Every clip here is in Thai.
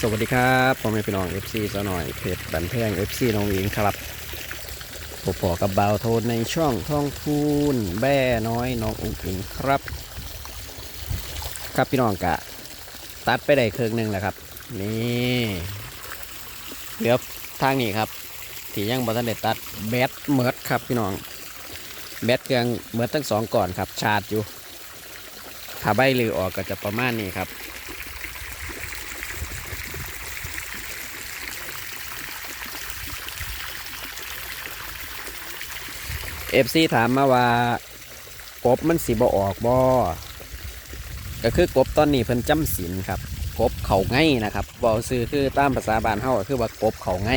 สวัสดีครับพ่อแม่พี่น้อง FC สาหน่อยเพจบันเทิง FC น้องหญิงครับผมปอกับเบาวโทนในช่องท่องพูนแบ่น้อยน้องอุ้งอิงครับ ครับพี่น้องกะ ตัดไปได้เครื่องหนึ่งแล้วครับ นี่เหลือทางนี้ครับที่ยังบอทันได้ตัดแบตเมิร์ดครับพี่น้องแบตเครื่องเมิร์ดทั้งสองก่อนครับ ชาร์จอยู่ถ้าใบลือออกก็จะประมาณนี้ครับ เอฟซีถามมาว่ากบมันสีบออกบอก็คือกบตอนนี้เพิ่นจำศีลครับกบเขาไงนะครับบอซื้อคือตามภาษาบานเฮาก็คือว่ากบเขาไง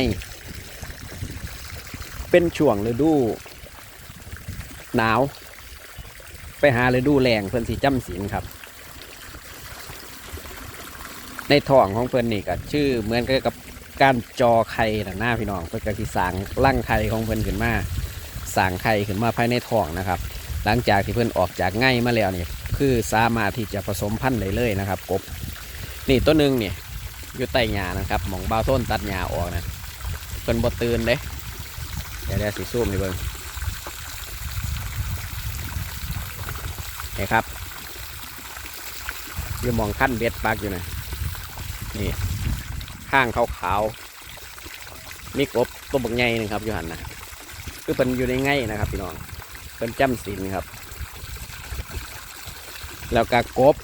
เป็นช่วงฤดูหนาว ไปหาฤดูแรงเพิ่นสีจำศีลครับ ในท้องของเพิ่นนี่ก็ชื่อเหมือนกับการจอไข่นะหน้าพี่น้องเพิ่นก็สิสางร่างไข่ของเพิ่นขึ้นมา สร้างไข่ขึ้นมาภายในท้องนะครับ หลังจากที่เพื่อนออกจากไง่มาแล้วนี่คือสามารถที่จะผสมพันธุ์ได้เลยนะครับ กบ นี่ตัวหนึ่งเนี่ยอยู่ใต้หญ้านะครับหมองเบาต้นตัดหญ้าออกนะเพิ่นบ่ตื่นเด้เดี๋ยวเดี๋ยวสิซูมให้เบิ่งนี่ครับอยู่มองขั้นเบ็ดปากอยู่นะนี่ข้างขาวๆมีกบตัวบักใหญ่หนึงครับอยู่หันนะ คือเป็นอยู่ในไง่ายนะครับ พี่น้องเป็นจำศีลครับ แล้วก็กบ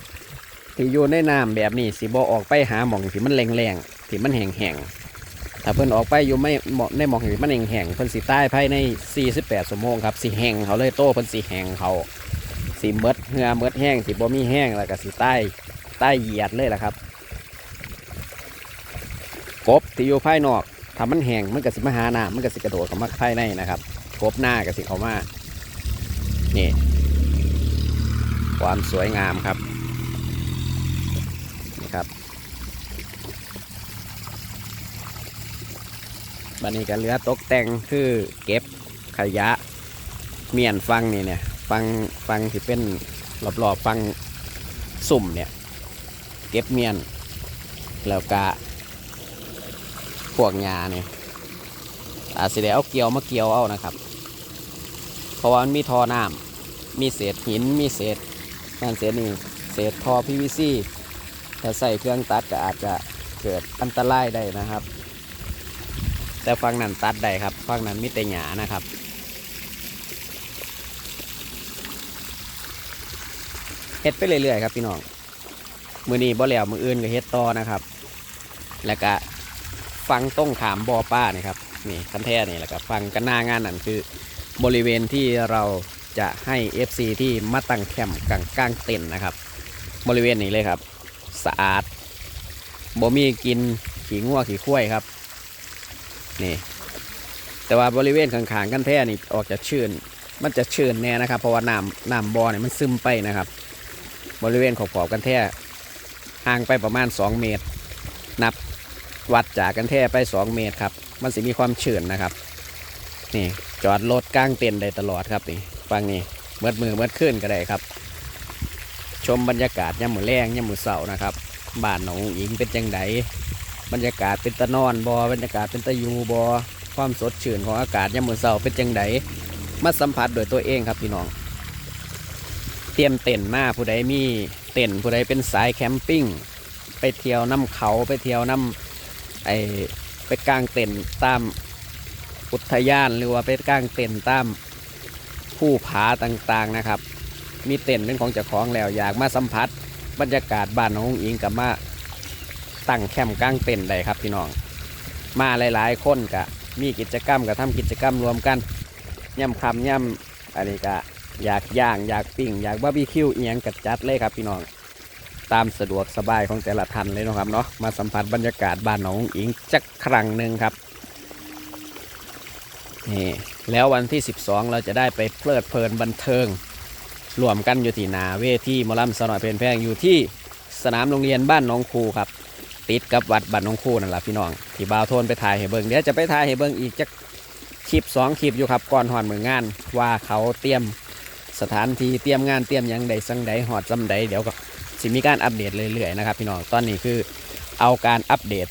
ที่อยู่ในน้ำแบบนี้สิบอออกไปหาหมองที่มันแรงๆที่มันแห้งๆถ้าเพิ่นออกไปอยู่ไม่เหมาะในหมองที่มันแห้งๆเพิ่นสิตายภายใน 48ชั่วโมงครับสิแห้งเขาเลยโตเพิ่นสิแห้งเขาสิเมดเหงือเมดแห้งสิบ่มีแห้งแล้วก็สิใต้ใต้เหยียดเลยล่ะครับกบที่อยู่ภายนอกถ้ามันแห้งมันก็สิมาหาน้ำมันก็สิกระโดดเข้ามาภายในนะครับ กบหน้าก็สิเขามานี่ ความสวยงามครับนี่ครับบันนี้ก็เหลือตกแต่งคือเก็บขยะเมียนฟังนี่เนี่ยฟังฟังที่เป็นรอบๆฟังสุ่มเนี่ย เก็บเมียน แล้วก็พวกหญ้าเนี่ยอาจจะได้เอาเกลียวมาเกี่ยวเอานะครับ ราะว่ามันมีท่อน้ำมีเศษหิน มีเศษงานเศษนี่เศษท่อ PVC ถ้าใส่เครื่องตัดก็อาจจะเกิดอันตรายได้นะครับ แต่ฟังนั้นตัดได้ครับฟังนั้นมีแต่หยานะครับเฮ็ดไปเรื่อยๆครับพี่น้องมือนี้บ่แล้วมืออื่นก็เฮ็ดต่อนะครับ แล้วก็ฟังต้งขามบ่อป้านี่ครับนี่คันแท้นี่และครับฟังกันหน้างานนั่นคือ บริเวณที่เราจะให้ FC ที่มาตั้งแคมป์กลางกลางเต็นท์นะครับ บริเวณนี้เลยครับ สะอาดบ่มีกินขี้งัวขี้ข้วยครับ นี่ แต่ว่าบริเวณข้างๆกันแท้นี่ออกจะชื้นมันจะชื้นแน่นะครับ เพราะว่าน้ำน้ำบ่อเนี่ยมันซึมไปนะครับ บริเวณขอบๆกันแท้ห่างไปประมาณ 2 เมตร นับวัดจากกันแท้ไป 2 เมตรครับ มันสิมีความเฉื่อนนะครับ นี่จอดรถกลางเต็นท์ได้ตลอดครับนี่ฟังนี่เมื่อมือเมื่อขึ้นก็ได้ครับ ชมบรรยากาศย่ำมือแรงย่ำมือเสานะครับบ้านหนองอิงเป็นจังไดบรรยากาศเป็นตะนอนบอบรรยากาศเป็นตะยูบอความสดชื่นของอากาศย่ำมือเสาเป็นจังไดมาสัมผัสโดยตัวเองครับพี่น้อง เตรียมเต็นท์มาผู้ใดมีเต็นท์ผู้ใดเป็นสายแคมปิ้งไปเที่ยวน้ำเขาไปเที่ยวน้ำไอไปกางเต็นท์ตาม อุทยานหรือว่าไปกางเต็นตามผู้ผาต่างๆนะครับ มีเต็นเป็นของเจ้าของแล้วอยากมาสัมผัส บรรยากาศบ้านของอิงกับมาตั้งแคมป์กางเต็นได้ครับพี่น้อง มาหลายๆคนกะมีกิจกรรมกับทำกิจกรรมรวมกันย่ำคำย่ำอันนี้กะอยากย่างอยากปิ้งอยากบาร์บีคิวเอียงกัดจัดเลยครับพี่น้องตามสะดวกสบายของแต่ละท่านเลยนะครับเนาะมาสัมผัสบรรยากาศบ้านหนองอิงจักครั้งหนึ่งครับ นี่แล้ววันที่ 12 เราจะได้ไปเพลิดเพลินบันเทิงรวมกันอยู่ที่นาเวทีหมอลำสนอยเพลนแพงอยู่ที่สนามโรงเรียนบ้านหน้องคูครับ ติดกับวัดบ้านหน้องคูนั่นแหละพี่น้อง ที่บ่าวโทนไปถ่ายให้เบิงเดี๋ยวจะไปถ่ายให้เบิงอีกจักคลิปสองคลิปอยู่ครับก่อนหอนมืองาน ว่าเขาเตรียมสถานที่เตรียมงานเตรียมยังใดสังใดหอดจำใดเดี๋ยวก็สิมีการอัปเดตเรื่อยๆนะครับพี่น้องตอนนี้คือเอาการอัปเดต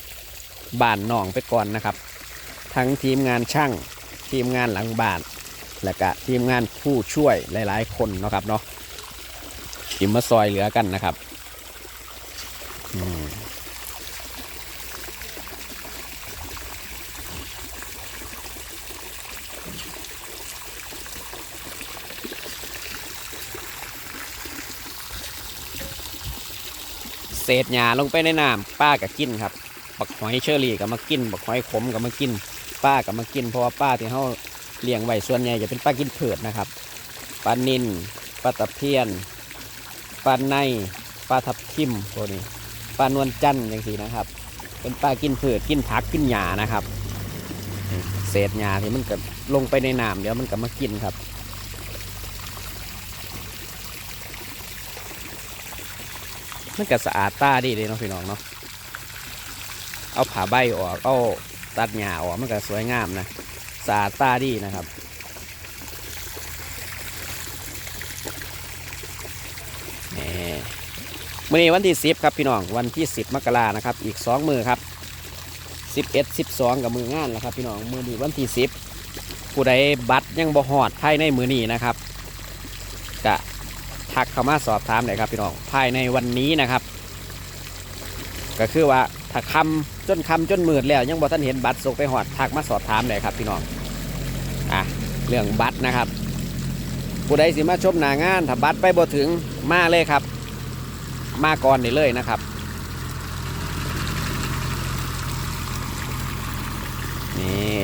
บ้านน้องไปก่อนนะครับ ทั้งทีมงานช่าง ทีมงานหลังบ้าน และก็ทีมงานผู้ช่วยหลาย ๆ คนเนาะครับเนาะทีมมาซอยเหลือกันนะครับเศษหญ้าลงไปในน้ำป้าก็กินครับ บักหอยเชอรี่ก็มากิน บักหอยขมก็มากิน ป้าก็มากินเพราะว่าป้าที่เขาเลี้ยงไว้ส่วนใหญ่จะเป็นปลากินเผือกนะครับปลานินปลาตะเพียนปลาในปลาทับทิมตัวนี้ปลานวลจันทร์อย่างสีนะครับ เป็นปลากินเผือกกินผักกินหญ้านะครับ เศษหญ้าที่มันก็ลงไปในน้ำเดี๋ยวมันก็มากินครับมันก็สะอาดตาดีเลยเนาะพี่น้องเนาะเอาผ่าใบออกเอา ตัดหญ้าออกมันก็สวยงามนะสะอาดตาดีนะครับนี่มื่อนี้วันที่สิบครับพี่น้องวันที่สิบมกรานะครับ อีกสองมือครับสิบเอ็ดสิบสองกับมืองานแล้วครับ พี่น้องมือนี้วันที่สิบผู้ใดบัตรยังบ่หอดภายในมือนี้นะครับกะทักเข้ามาสอบถามเลยครับพี่น้องภายในวันนี้นะครับ ก็คือว่า ถ้าคำจนคำจนมืดแล้ว ยังบ่ท่านเห็นบัตรส่งไปหอดทักมาสอบถามเลยครับพี่น้องอะเรื่องบัตรนะครับ ผู้ใดสิมาชมหนางานถ้าบัตรไปบ่ถึงมาเลยครับ มาก่อนได้เลยนะครับนี่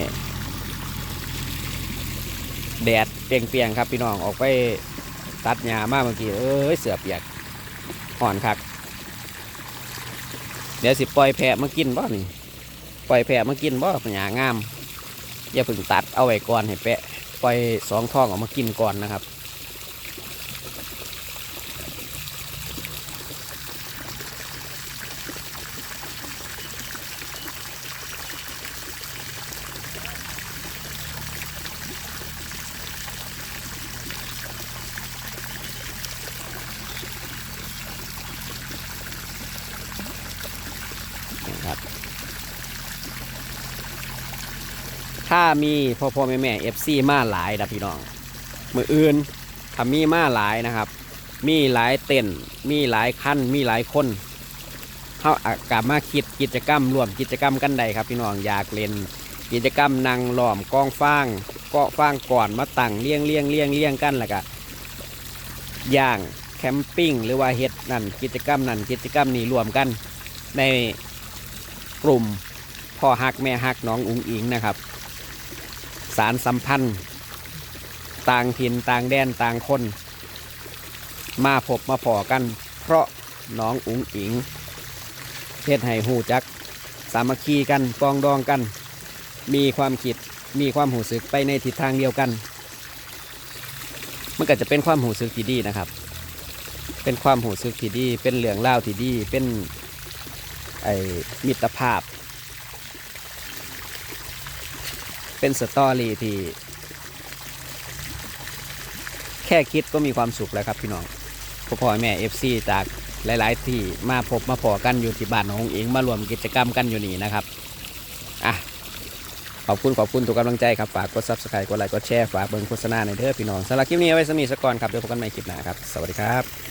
แดดเปรียงครับพี่น้องออกไปตัดหญ้ามาเมื่อกี้เอ้ยเสือเปียกห่อนคัก เดี๋ยวสิปล่อยแพะมากินบ่นี่ปล่อยแพะมากินบ่หยางามอย่าเพิ่งตัดเอาไว้ก่อนให้แปะปล่อยสองท้องออกมากินก่อนนะครับ ถ้ามีพ่อพ่อแม่แม่เอฟซีมาหลายนะพี่น้องมืออื่นถ้ามีมาหลายนะครับ มีหลายเต้นมีหลายขั้นมีหลายคนเขาอากามาคิดกิจกรรมรวมกิจกรรมกันใดครับ พี่น้องอยากเล่น กิจกรรมนางหล้อมกองฟางเกาะฟางก่อนมาตั้งเลี้ยงเลี้ยงเลี้ยงเลี้ยงกันแล้วก็ย่างแคมปิ้งหรือว่าเฮ็ดนั่นกิจกรรมนั่นกิจกรรมนี้รวมกันในกลุ่มพ่อฮักแม่ฮักน้องอุ๋งอิงนะครับ สารสัมพันธ์ ต่างถิ่นต่างแดนต่างคน มาพบมาพอกัน เพราะน้องอุ๋งอิงเทศให้หูจัก สามัคคีกันปองดองกัน มีความคิดมีความหูสึกไปในทิศทางเดียวกัน มันก็จะเป็นความหูสึกที่ดีนะครับ เป็นความหูสึกที่ดี เป็นเหลืองเล่าที่ดี เป็นไอมิตรภาพ เป็นสตอรี่ที่ แค่คิดก็มีความสุขแล้วครับพี่น้องพ่อพ่อแม่เอฟซีจากหลาย ๆ ที่มาพบมาพอกันอยู่ที่บ้านของเองมารวมกิจกรรมกันอยู่นี่นะครับอะขอบคุณขอบคุณทุกกำลังใจครับฝากกดซับสไครต์กดไลค์กดแชร์ฝากเบิ่งโฆษณาในเด้อพี่น้องสำหรับคลิปนี้เอาไว้สมีสกก่อนครับเดี๋ยวพบกันใหม่คลิปหน้าครับ สวัสดีครับ